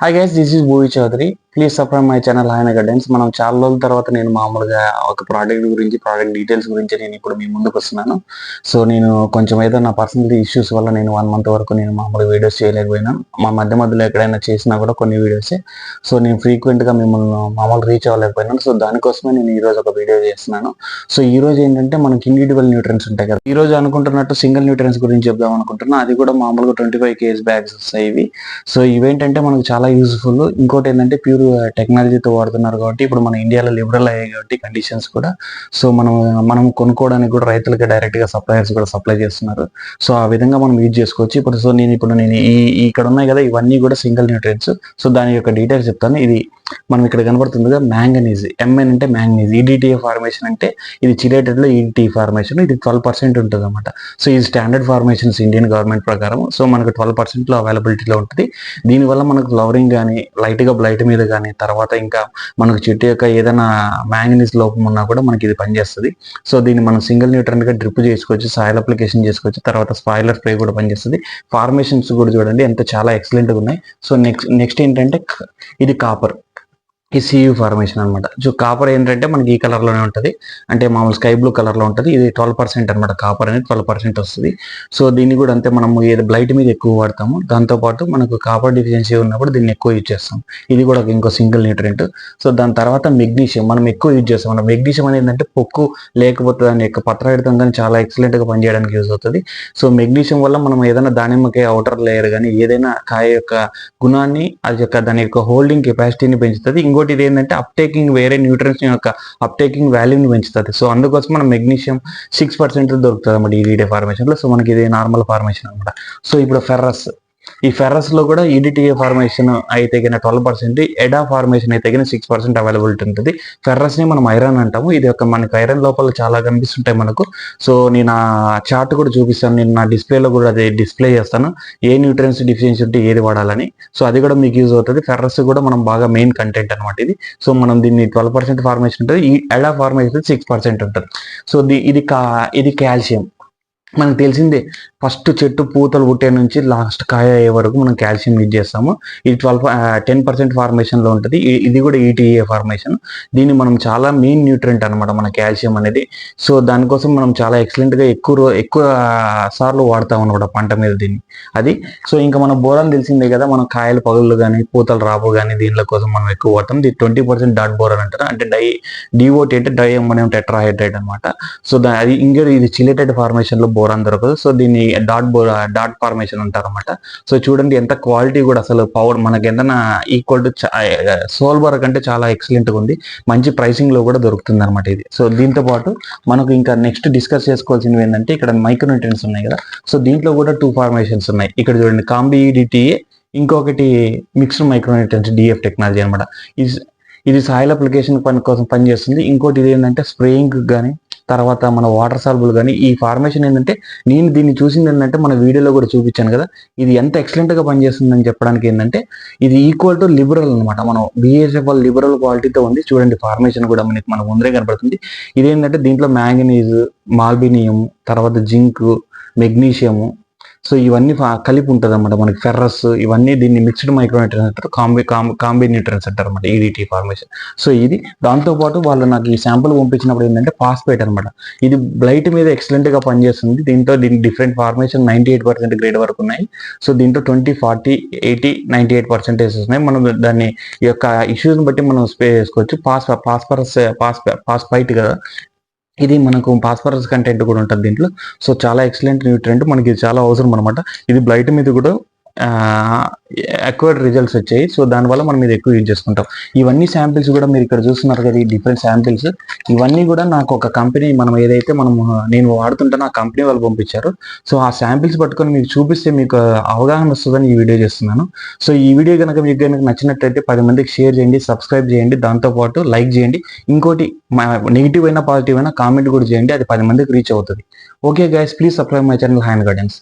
Hi guys, this is Bhuvi Chaudhary. Please subscribe my channel ఆయన guidance మనం చాలా రోజుల తర్వాత నేను మామూలుగా ఒక ప్రోడక్ట్ గురించి ప్రోడక్ట్ డీటెయిల్స్ గురించి నేను ఇప్పుడు మీ ముందుకు వస్తున్నాను. సో నేను కొంచెం ఏదో నా పర్సనల్ ఇష్యూస్ వల్ల నేను వన్ మంత్ వరకు నేను మామూలు వీడియోస్ చేయలేకపోయినాను మా మధ్య మధ్యలో ఎక్కడైనా చేసినా కూడా కొన్ని వీడియోసే సో నేను ఫ్రీక్వెంట్గా మిమ్మల్ని మామూలు రీచ్ అవ్వలేకపోయినాను. సో దానికోసమే నేను ఈరోజు ఒక వీడియో చేస్తున్నాను. సో ఈ రోజు ఏంటంటే మనకి ఇండివిజువల్ న్యూట్రియన్స్ ఉంటాయి కదా. ఈ రోజు అనుకుంటున్నట్టు సింగిల్ న్యూట్రియన్స్ గురించి చెప్దాం అనుకుంటున్నాను అది కూడా మామూలుగా ట్వంటీ ఫైవ్ కేజీ బ్యాగ్స్ వస్తాయి ఇవి. సో ఇవేంటంటే మనకు చాలా యూస్ఫుల్ ఇంకోటి ఏంటంటే ప్యూర్ టెక్నాలజీతో వాడుతున్నారు కాబట్టి ఇప్పుడు మన ఇండియాలో లిబరల్ అయ్యాయి కాబట్టి కండిషన్స్ కూడా. సో మనం మనం కొనుక్కోవడానికి కూడా రైతులకి డైరెక్ట్గా సప్లయర్స్ కూడా సప్లై చేస్తున్నారు. సో ఆ విధంగా మనం యూజ్ చేసుకోవచ్చు. ఇప్పుడు సో నేను ఇప్పుడు నేను ఈ ఈ ఇక్కడ ఉన్నాయి కదా ఇవన్నీ కూడా సింగిల్ న్యూట్రియన్స్ సో దాని యొక్క డీటెయిల్స్ చెప్తాను. ఇది మనం ఇక్కడ కనబడుతుందిగా మ్యాంగనీజ్ ఎంఎన్ అంటే manganese E D T A formation అంటే ఇది చిలేటెడ్లో ఈడిటీ ఫార్మేషన్ ఇది ట్వెల్వ్ పర్సెంట్ ఉంటుంది అనమాట సో ఇది స్టాండర్డ్ ఫార్మేషన్స్ ఇండియన్ గవర్నమెంట్ ప్రకారం. సో మనకు ట్వెల్వ్ పర్సెంట్లో అవైలబిలిటీలో ఉంటుంది. దీనివల్ల మనకు ఫ్లవరింగ్ కానీ లైట్గా బ్లైట్ మీద కానీ తర్వాత ఇంకా మనకు చెట్టు యొక్క ఏదైనా మ్యాంగనీస్ లోపం ఉన్నా కూడా మనకి ఇది పనిచేస్తుంది. సో దీన్ని మనం సింగిల్ న్యూట్రన్గా డ్రిప్ చేసుకోవచ్చు సాయిల్ అప్లికేషన్ చేసుకోవచ్చు తర్వాత స్పాయిలర్ స్ప్రే కూడా పనిచేస్తుంది. ఫార్మేషన్స్ కూడా చూడండి ఎంత చాలా ఎక్సలెంట్గా ఉన్నాయి. సో నెక్స్ట్ నెక్స్ట్ ఏంటంటే ఇది కాపర్ ఈ సియు ఫార్మేషన్ అనమాట సో కాపర్ ఏంటంటే మనకి ఈ కలర్లోనే ఉంటది. అంటే మామూలు స్కై బ్లూ కలర్లో ఇది ట్వెల్వ్ పర్సెంట్ అనమాట కాపర్ అనేది ట్వెల్వ్ పర్సెంట్ వస్తుంది. సో దీన్ని కూడా అంతే మనం ఏదో బ్లైట్ మీద ఎక్కువ వాడతాము. దాంతో పాటు మనకు కాపర్ డిఫిషియన్సీ ఉన్నప్పుడు దీన్ని ఎక్కువ యూజ్ చేస్తాం. ఇది కూడా ఇంకో సింగిల్ న్యూట్రియంట్ సో దాని తర్వాత మెగ్నీషియం మనం ఎక్కువ యూజ్ చేస్తాం మనం మెగ్నీషియం అనేది ఏంటంటే పొక్కు లేకపోతే దాని యొక్క పత్రాయుడితం కానీ చాలా ఎక్సలెంట్గా పనిచేయడానికి యూజ్ అవుతుంది. సో మెగ్నీషియం వల్ల మనం ఏదైనా దానిమ్మకాయ అవుటర్ లేయర్ కానీ ఏదైనా కాయ యొక్క గుణాన్ని అది యొక్క దాని యొక్క హోల్డింగ్ కెపాసిటీని పెంచుతుంది. ఇంకో ఇంకోటి ఇది ఏంటంటే అప్టేకింగ్ వేరే న్యూట్రియన్స్ యొక్క అప్టేకింగ్ వాల్యూని పెంచుతుంది. సో అందుకోసం మనం మెగ్నీషియం సిక్స్ పర్సెంట్ దొరుకుతుంది అన్నమాట ఈ ఫార్మేషన్ సో మనకి ఇది నార్మల్ ఫార్మేషన్ అనమాట సో ఇప్పుడు ఫెర్రస్ ఈ ఫెర్రస్లో కూడా ఈడిటిఏ ఫార్మేషన్ అయితే కింద ట్వెల్వ్ పర్సెంట్ ఎడా ఫార్మేషన్ అయితే కింద సిక్స్ పర్సెంట్ అవైలబిలిటీ ఉంటుంది. ఫెర్రస్ని మనం ఐరన్ అంటాము. ఇది ఒక మనకి ఐరన్ లోపల చాలా కనిపిస్తుంటాయి మనకు. సో నేను ఆ చార్ట్ కూడా చూపిస్తాను. నేను నా డిస్ప్లేలో కూడా అది డిస్ప్లే చేస్తాను. ఏ న్యూట్రియన్స్ డిఫిషియన్సీ ఉంటే ఏది వాడాలని. సో అది కూడా మీకు యూజ్ అవుతుంది. ఫెర్రస్ కూడా మనం బాగా మెయిన్ కంటెంట్ అనమాట ఇది. సో మనం దీన్ని ట్వెల్వ్ పర్సెంట్ ఫార్మేషన్ ఉంటుంది. ఈ ఎడా ఫార్మేషన్ సిక్స్ పర్సెంట్ ఉంటుంది. సో ది- ఇది ఇది కాల్షియం మనకు తెలిసిందే ఫస్ట్ చెట్టు పూతలు పుట్టే నుంచి లాస్ట్ కాయ అయ్యే వరకు మనం కాల్షియం యూజ్ చేస్తాము. ఇది ట్వెల్వ్ టెన్ పర్సెంట్ ఫార్మేషన్లో ఉంటుంది. ఇది కూడా ఈటీఏ ఫార్మేషన్ దీన్ని మనం చాలా మెయిన్ న్యూట్రెంట్ అనమాట మన కాల్షియం అనేది. సో దానికోసం మనం చాలా ఎక్సలెంట్గా ఎక్కువ ఎక్కువ సార్లు వాడతాం అనమాట పంట మీద దీన్ని. అది సో ఇంకా మన బోరాన్ తెలిసిందే కదా మనం కాయలు పగుళ్ళు కానీ పూతలు రాపు కానీ దీనిలో కోసం మనం ఎక్కువ వాడతాం. ఇది ట్వంటీ పర్సెంట్ డాట్ బోరాన్ అంటారు. అంటే డై డిఓటి అంటే డై అమ్మోనియం టెట్రాహైడ్రేట్ అనమాట సో దా- అది ఇంకా ఇది చిలేటెడ్ ఫార్మేషన్లో బోరాన్ దొరకదు. సో దీన్ని డాట్ బో డాట్ ఫార్మేషన్ అంటారు అనమాట సో చూడండి ఎంత క్వాలిటీ కూడా అసలు పవర్ మనకి ఏదైనా ఈక్వల్ టు సోల్బర్ కంటే చాలా ఎక్సలెంట్గా ఉంది. మంచి ప్రైసింగ్లో కూడా దొరుకుతుంది అనమాట ఇది. సో దీంతో పాటు మనకు ఇంకా నెక్స్ట్ డిస్కస్ చేసుకోవాల్సినవి ఏంటంటే ఇక్కడ మైక్రోన్యూట్రియన్స్ ఉన్నాయి కదా. సో దీంట్లో కూడా టూ ఫార్మేషన్స్ ఉన్నాయి. ఇక్కడ చూడండి కాంబిఈడిటీఏ ఇంకొకటి మిక్స్డ్ మైక్రోన్యూట్రియన్స్ డిఎఫ్ టెక్నాలజీ అనమాట ఇది ఇది సాయిల్ అప్లికేషన్ పని కోసం పనిచేస్తుంది. ఇంకోటి ఇది ఏంటంటే స్ప్రేయింగ్ కానీ తర్వాత మన వాటర్ సాల్బుల్ కానీ ఈ ఫార్మేషన్ ఏంటంటే నేను దీన్ని చూసింది ఏంటంటే మన వీడియోలో కూడా చూపించాను కదా ఇది ఎంత ఎక్సలెంట్గా పనిచేస్తుందని చెప్పడానికి ఏంటంటే ఇది ఈక్వల్ టు లిబరల్ అనమాట మనం బిఎస్ఎఫ్ లిబరల్ క్వాలిటీతో ఉంది. చూడండి ఫార్మేషన్ కూడా మనకి మన ముందరే కనబడుతుంది ఇదేంటంటే దీంట్లో మ్యాంగనీజ్ మాల్బినియం తర్వాత జింక్ మెగ్నీషియము సో ఇవన్నీ కలిపి ఉంటుంది అనమాట మనకి ఫెర్రస్ ఇవన్నీ దీన్ని మిక్స్డ్ మైక్రోన్యూట్రియన్స్ అంటారు. కాంబి కాంబి న్యూట్రియన్స్ అంటారు అనమాట ఈడిటీ ఫార్మేషన్ సో ఇది దాంతో పాటు వాళ్ళు నాకు ఈ శాంపుల్ పంపించినప్పుడు ఏంటంటే పాస్పేట్ అనమాట ఇది బ్లైట్ మీద ఎక్సలెంట్గా పనిచేస్తుంది. దీంతో దీని different formation ninety eight percent grade వరకు ఉన్నాయి. సో దీంట్లో twenty forty eighty ninety eight percentage ఉన్నాయి. మనం దాన్ని ఈ యొక్క ఇష్యూస్ని బట్టి మనం స్ప్రే చేసుకోవచ్చు పాస్ పాస్పరస్ పాస్ పాస్పైట్ కదా. ఇది మనకు పాస్పరస్ కంటెంట్ కూడా ఉంటుంది దీంట్లో. సో చాలా ఎక్సలెంట్ న్యూట్రెంట్ మనకి చాలా అవసరం అనమాట ఇది బ్లైట్ మీద కూడా అక్వైర్డ్ రిజల్ట్స్ వచ్చాయి. సో దానివల్ల మనం ఇది ఎక్కువ యూజ్ చేసుకుంటాం. ఇవన్నీ శాంపిల్స్ కూడా మీరు ఇక్కడ చూస్తున్నారు కదా ఈ డిఫరెంట్ శాంపిల్స్ ఇవన్నీ కూడా నాకు ఒక కంపెనీ మనం ఏదైతే మనం నేను వాడుతుంటానో ఆ కంపెనీ వాళ్ళు పంపించారు. సో ఆ శాంపిల్స్ పట్టుకొని మీకు చూపిస్తే మీకు అవగాహన వస్తుందని ఈ వీడియో చేస్తున్నాను. సో ఈ వీడియో కనుక మీకు కనుక నచ్చినట్లయితే పది మందికి షేర్ చేయండి సబ్స్క్రైబ్ చేయండి దాంతోపాటు లైక్ చేయండి. ఇంకోటి నెగిటివ్ అయినా పాజిటివ్ అయినా కామెంట్ కూడా చేయండి. అది పది మందికి రీచ్ అవుతుంది. Okay guys please subscribe my channel hand gardens